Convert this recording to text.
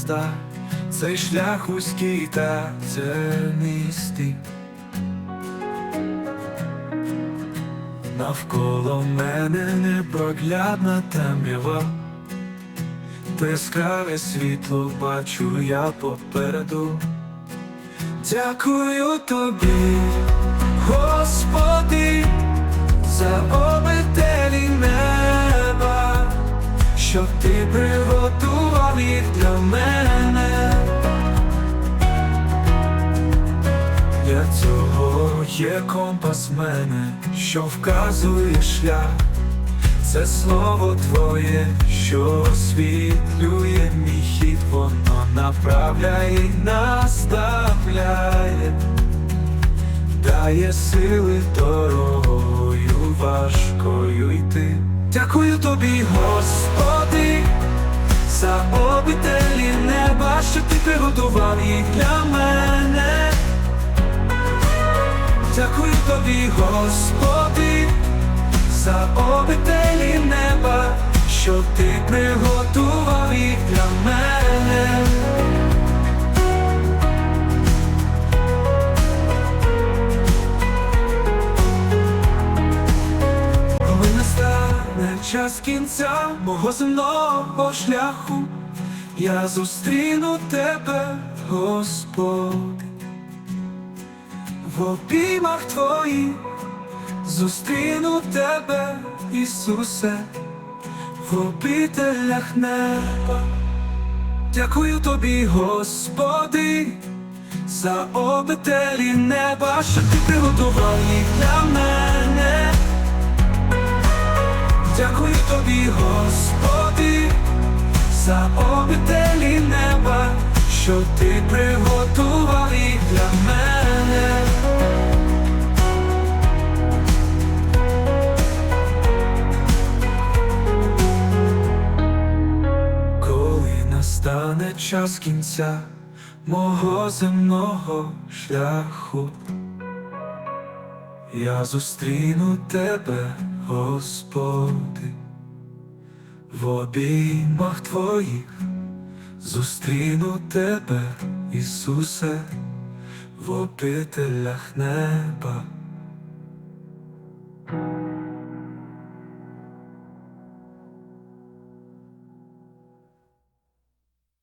моста, цей шлях вузький та тернистий. Навколо мене непроглядна темрява, Яскраве світло бачу я попереду. Дякую тобі, Господи, за обителі неба, що ти приготував їх для мене. Для цього є компас мене, що вказує шлях. Це слово твоє, що освітлює мій хід, воно направляє і наставляє, дає сили дорогою важкою йти. Дякую тобі, приготував їх для мене. Дякую тобі, Господи, за обителі неба, що ти приготував їх для мене. Коли настане час кінця мого земного шляху, я зустріну тебе, Господи, в обіймах твоїх зустріну тебе, Ісусе, в обителях неба. Дякую тобі, Господи, за обителі неба, що ти приготував їх для мене. Дякую тобі, Господи, за обителі що ти приготував їх для мене. Коли настане час кінця мого земного шляху, я зустріну тебе, Господи, в обіймах твоїх, зустріну тебе, Ісусе, в обителях неба.